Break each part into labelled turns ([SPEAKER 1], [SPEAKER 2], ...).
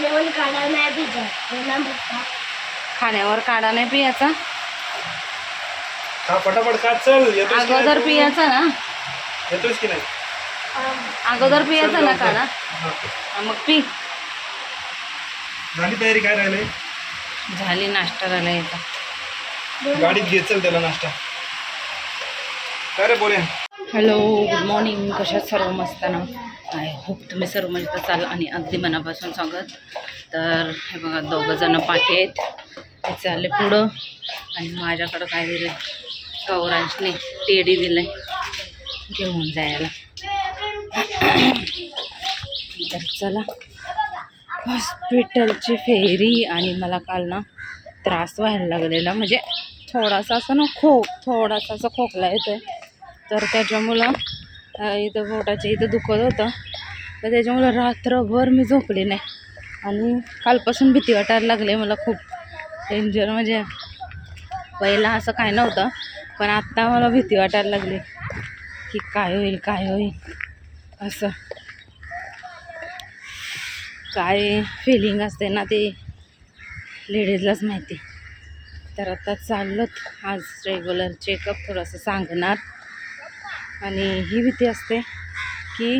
[SPEAKER 1] खाण्यावर काढा नाही मुक्का.
[SPEAKER 2] खाण्यावर काढा नाही पियाचा.
[SPEAKER 3] हा पटापट का चल येतोस की
[SPEAKER 2] अगोदर
[SPEAKER 3] नाही?
[SPEAKER 2] पियाचा ना?
[SPEAKER 3] येतोस की नाही?
[SPEAKER 2] अगोदर पियाचा ना. काढा.
[SPEAKER 3] हा.
[SPEAKER 2] हा, मग पी.
[SPEAKER 3] झाली तयारी काय राहिले
[SPEAKER 2] झाली नाश्ता झाला याचा
[SPEAKER 3] गाडीत घे चल त्याला नाश्ता. काय रे बोले.
[SPEAKER 2] हॅलो गुड मॉर्निंग कशात सर्व मस्त ना? आय होप तुम्ही सर्व म्हणजे मजेत असाल आणि अगदी मनापासून सांगत तर हे बघा दोघंजणं पाठी आहेत. ते चालले पुढं. आणि माझ्याकडं काय दिलं गौरांशने टेडी दिलं घेऊन जायला. तर चला. हॉस्पिटलची फेरी आणि मला काल ना त्रास व्हायला लागलेला. म्हणजे थोडासा असं ना खो थोडासा असं खोकला येतो तर त्याच्यामुळं इथं पोटाच्या इथं दुखत होतं. तर त्याच्यामुळं रात्रभर मी झोपले नाही. आणि कालपासून भीती वाटायला लागली मला खूप. डेंजर म्हणजे पहिला असं काय नव्हतं पण आत्ता मला भीती वाटायला लागली की काय होईल काय होईल. असं. काय फिलिंग असते ना ते लेडीजलाच माहिती. तर आता चाललोत आज रेग्युलर चेकअप थोडंसं सांगणार. आणि ही भीती असते की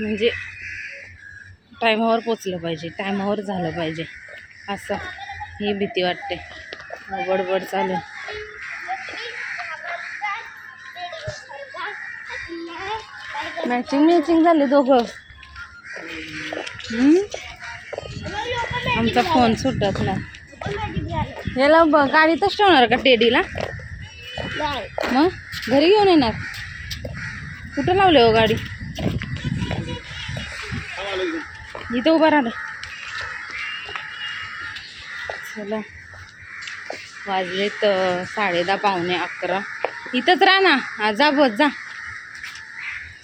[SPEAKER 2] म्हणजे टायमावर पोचलं पाहिजे टायमावर झालं पाहिजे असं ही भीती वाटते. बडबड चालू मॅचिंग मॅचिंग झाले दोघं. आमचा फोन सुटत ना याला गाडीतच ठेवणार का टेडीला? मग? घरी घेऊन येणार. कुठं लावले हो गाडी? इथं उभा राहिले चला. वाजलेत अं, साडे दहा पावणे अकरा. इथंच राहा ना. हा, जा बस जा.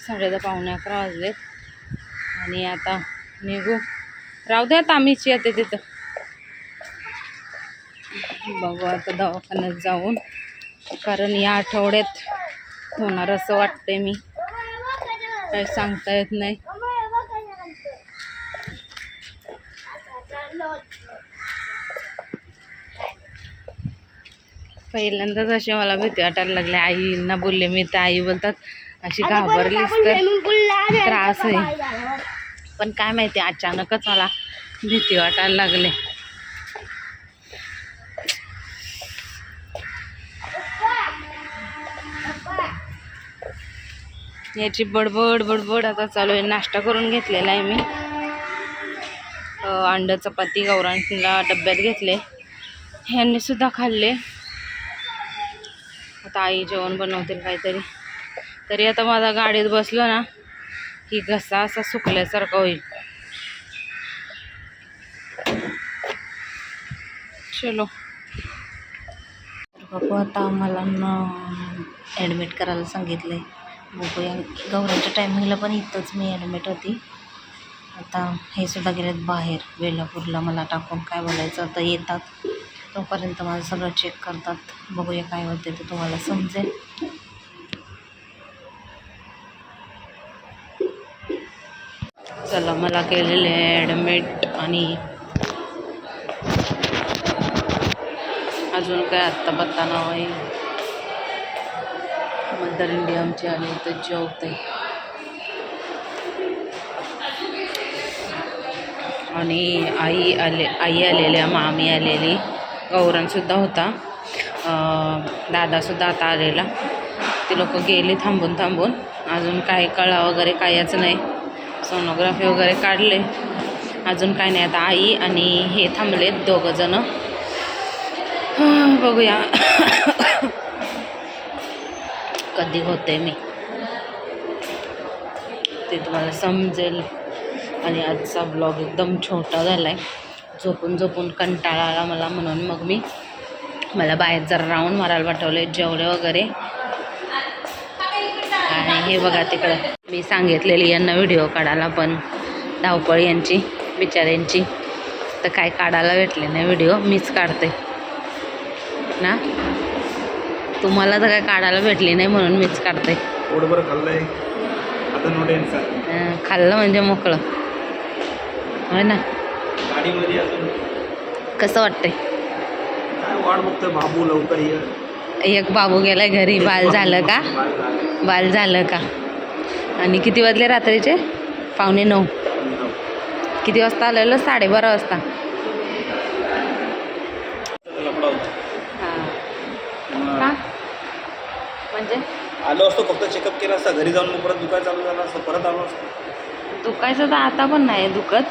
[SPEAKER 2] साडे दहा पावणे अकरा वाजलेत. आणि आता निघू. राहू द्या आता आम्हीच येते तिथं. बघू आता दवाखान्यात जाऊन. कारण या आठवड्यात होणार असं वाटतंय मी. काही सांगता येत नाही. पहिल्यांदाच अशी मला भीती वाटायला लागली. आईंना बोलले मी तर आई बोलतात. अशी घाबरलीस तर त्रास आहे. पण काय माहिती अचानकच मला भीती वाटायला लागले. याची बडबड बडबड आता चालू आहे. नाश्ता करून घेतलेला आहे मी. अं, अंड चपाती गौरांना डब्यात घेतले. ह्यांनी सुद्धा खाल्ले. आता आई जेवण बनवतील काहीतरी. तरी आता माझा गाडीत बसलो ना की घसा असा सुकल्यासारखा होईल. चलो. बापू आता आम्हाला ॲडमिट करायला सांगितलं आहे बघूया गौऱ्याच्या टायमिंगला पण इथंच मी ॲडमिट होती. आता हे सुद्धा गेलेत बाहेर वेल्हापूरला मला टाकून काय बोलायचं आता येतात. तोपर्यंत माझं सगळं चेक करतात. बघूया काय होते ते तुम्हाला समजेल. चला मला केलेले ॲडमिट आणि अजून काय आत्ता पत्ता नाव आहे मदर इंडिया आमची आली तर जेवते आणि आई आले आई आलेल्या मामी आलेली गौरणसुद्धा होता. दादासुद्धा आता आलेला. ते लोक गेले थांबून थांबून. अजून काही कळा वगैरे कायच नाही. सोनोग्राफी वगैरे काढले. अजून काय नाही. आता आई आणि हे थांबलेत दोघंजणं बघूया. कधी होते मी. ते तुम्हाला समजेल. आणि आजचा ब्लॉग एकदम छोटा झाला आहे झोपून झोपून कंटाळा आला मला म्हणून मग मी मला बाहेर जरा राऊंड मारायला पाठवले जेवले वगैरे. आणि हे बघा तिकडं. मी सांगितलेली यांना व्हिडिओ काढायला पण. धावपळ यांची बिचाऱ्यांची तर काय काढायला भेटले नाही व्हिडिओ मीच काढते. ना? तुम्हाला तर काय काढायला भेटली नाही म्हणून मीच काढते.
[SPEAKER 3] पोटभर खाल्लंय. आता नो टेन्शन
[SPEAKER 2] अं, खाल्लं म्हणजे मोकळं. होय ना?
[SPEAKER 3] गाडीमध्ये अजून?
[SPEAKER 2] कसं वाटतंय?
[SPEAKER 3] काय वाट बघतोय बाबू लवकर ये.
[SPEAKER 2] एक बाबू गेलाय घरी. बाल झालं का. बाल झालं. का? आणि किती वाजले रात्रीचे? पावणे नऊ. किती वाजता आलेलं? साडेबारा वाजता
[SPEAKER 3] लफडा होता.
[SPEAKER 2] हां का म्हणजे
[SPEAKER 3] आलो असतो फक्त चेकअप केला असता घरी जाऊन मग परत दुकान चालू झालं असतं परत आलो असतो.
[SPEAKER 2] दुखायचं तर आता पण नाही दुखत.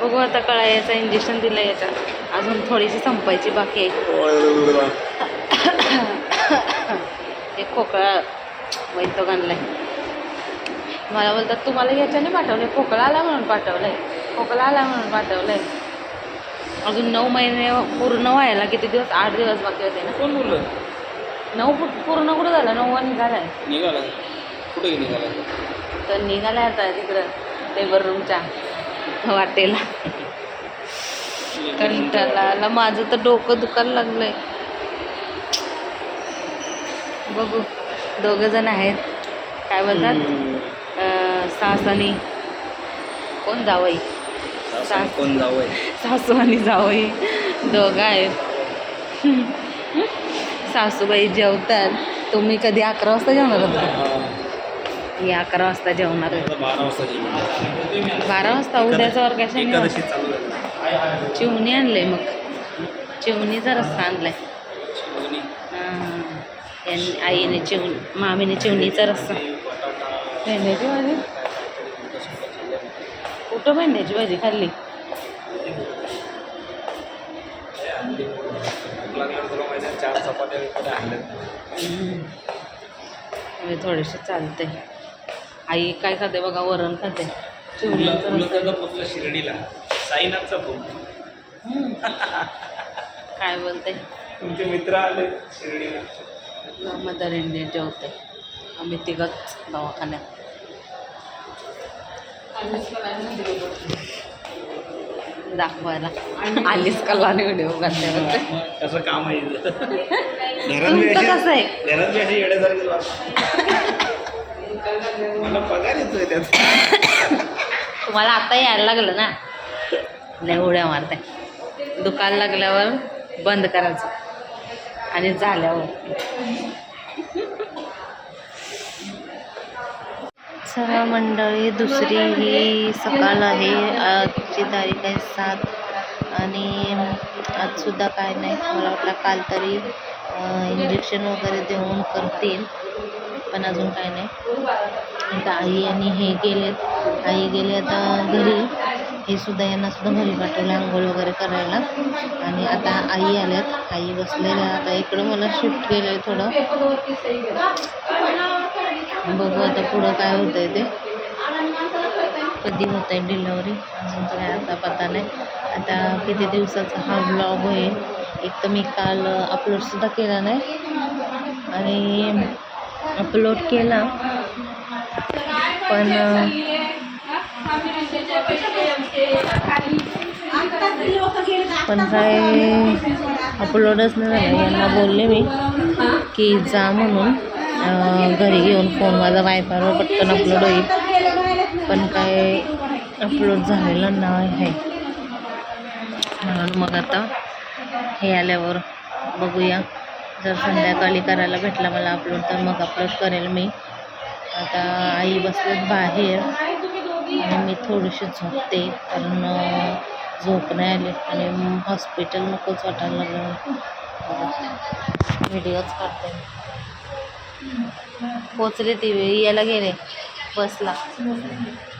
[SPEAKER 2] बघू आता कळायचं इंजेक्शन दिलं याच्यात. अजून थोडीशी संपायची बाकी आहे. एक खोकळा वैतोग आणलाय. मला बोलतात तुम्हाला याच्याने पाठवलंय खोकला आला म्हणून पाठवलंय खोकला आला म्हणून पाठवलंय. अजून नऊ महिने पूर्ण व्हायला किती दिवस? आठ दिवस बाकी होते ना.
[SPEAKER 3] कोण बोललं?
[SPEAKER 2] नऊ फूट पूर्ण कुठं झालं? नऊवा निघालाय.
[SPEAKER 3] निघाला कुठे निघाला
[SPEAKER 2] तर निघालाय आता तिकडं लेबर रूमच्या वाटेला. कंटाळा आला माझं तर डोकं दुखायला लागलंय. बघू. दोघं जण आहेत. काय बोलतात अं, सास आणि कोण जावई? सास
[SPEAKER 3] कोण जावंय
[SPEAKER 2] सासू आणि जावई. दोघं आहेत. सासूबाई जेवतात. तुम्ही कधी अकरा वाजता जेवणार होता मी अकरा वाजता जेवणार
[SPEAKER 3] बारा वाजता
[SPEAKER 2] उद्याचा वर्ग चिवणी आणलंय मग. चिवणीचा रस्ता आणलाय. यांनी आईने चिवणी मामीने चिवणीचा रस्सा. भेंड्याची भाजी? कुठं भेंड्याची भाजी खाल्ली?
[SPEAKER 3] आहे, चार चपात्या वगैरे आणल्या
[SPEAKER 2] मी थोडेसे चालते. आई काय खाते बघा वरण खाते.
[SPEAKER 3] शिर्डीला. साईनाथचा फोन
[SPEAKER 2] हम्म. काय बोलते?
[SPEAKER 3] तुमचे मित्र आले शिर्डीला.
[SPEAKER 2] मदर इंडिया जेवते. आम्ही तिघच दवाखान्यात. दाखवायला. आलीच कलाने व्हिडिओ करते
[SPEAKER 3] कसं काम आहे
[SPEAKER 2] तुमचं कसं आहे? तुम्हाला आता यायला लागलं ना? लय उड्या मारते दुकान लागल्यावर बंद करायचं. आणि झाल्यावर. चला मंडळी दुसरी ही सकाळ आहे. आजची तारीख आहे सात. आणि आजसुद्धा काय नाही. मला वाटलं काल तरी इंजेक्शन वगैरे देऊन करतील पण अजून काय नाही. आता आई आणि हे गेलेत. आई गेले आता घरी. हे सुद्धा यांना सुद्धा घरी पाठवलं आंघोळ वगैरे करायला. आणि आता आई आल्यात. आई बसलेल्या आता इकडं मला शिफ्ट केलं आहे थोडं. बघू आता पुढं काय होतंय ते. कधी होत आहे डिलेवरी अजून तर काय आता पता नाही. आता किती दिवसाचा हा ब्लॉग होईल. एक तर मी काल अपलोडसुद्धा केला नाही. आणि अपलोड केला. पण पण काय अपलोडच नाही झालं यांना बोलले मी की जा म्हणून घरी येऊन फोन माझा वायफायवर पटकन अपलोड होईल. पण काय अपलोड झालेलं नाही आहे. म्हणून मग आता हे आल्यावर बघूया. जर संध्याकाळी करायला भेटला मला अपलोड तर मग अपलोड करेल मी. आता आई बसलेत बाहेर. आणि मी थोडीशी झोपते कारण झोप नाही आली. आणि हॉस्पिटल नकोच वाटायला लागलं व्हिडिओच काढते पोचले ती याला गेले. बसला.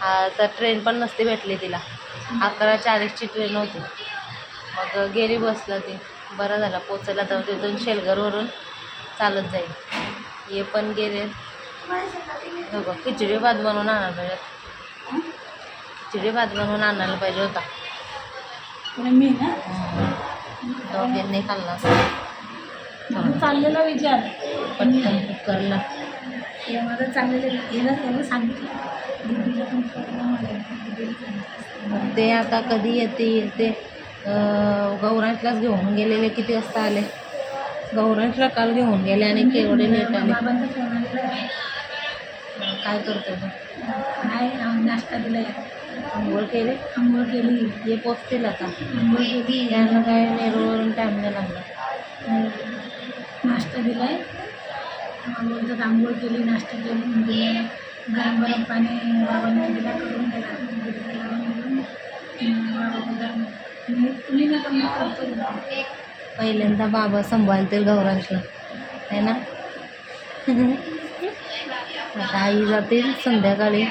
[SPEAKER 2] हा तर ट्रेन पण नसती भेटली तिला. अकरा चाळीसची ट्रेन होती. मग गेली बसला ती. बरं झालं पोचायला तर तिथून शेलघरवरून चालत जाईल. हे पण गेले. हो बघ, खिचडी भात बनवून आणायला पाहिजे. खिचडी भात बनवून आणायला पाहिजे होता.
[SPEAKER 1] मी ना?
[SPEAKER 2] दोघांनी खाल्ला.
[SPEAKER 1] चाललेला विचार.
[SPEAKER 2] पटकन कुकरला
[SPEAKER 1] हे माझं चाललेलं त्याला सांगितलं.
[SPEAKER 2] ते आता कधी येते येते. गौरांशलाच घेऊन गेलेले किती वाजता आले? गौरांशला काल घेऊन गेले आणि केवढे लेट आले?
[SPEAKER 1] आहे.
[SPEAKER 2] काय करतो
[SPEAKER 1] काय नाश्ता दिला
[SPEAKER 2] आंघोळ केली?
[SPEAKER 1] आंघोळ केली.
[SPEAKER 2] हे पोचतील आता.
[SPEAKER 1] आंघोळ केली.
[SPEAKER 2] यांना काय नेरूवरून टाईम नाही लागला.
[SPEAKER 1] नाश्ता दिलाय. बोलतात आंघोळ केली नाश्ता केली. दिला गरम गरम पाणी बाबांनी दिला करून दिला दिलं. बाबा
[SPEAKER 2] पहिल्यांदा बाबा सांभाळतील गौरांशला. है ना? आता आई जातील संध्याकाळी.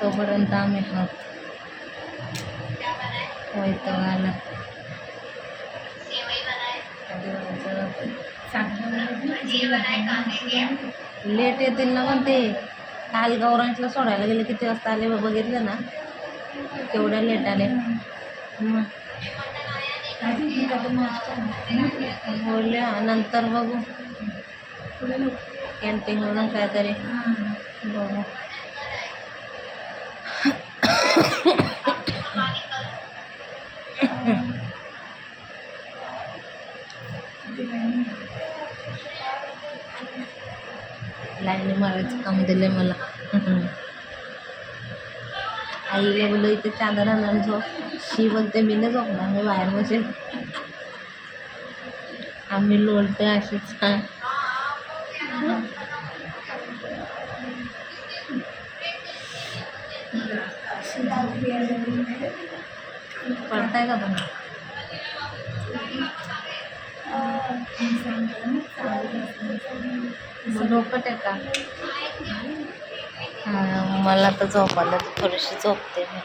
[SPEAKER 2] तोपर्यंत आम्ही आहोत. वैताग आला. लेट येतील ना पण ते. काल गौरांशला सोडायला गेले किती वाजता आले बघितलं ना? केवढ्या लेट आले. मग बोलल्या नंतर बघू. कॅन्टीनवरून काहीतरी बघू. लाईन मारायचं काम दिले मला. आईला बोललो इथे चादर आणून झोप. शी बोलते मी नाही झोपणार मी बाहेर बसेल. आम्ही लोळते अशीच काय. पडताय का पण झोपत आहे का? मला तर झोपायला थोडीशी झोपते मी.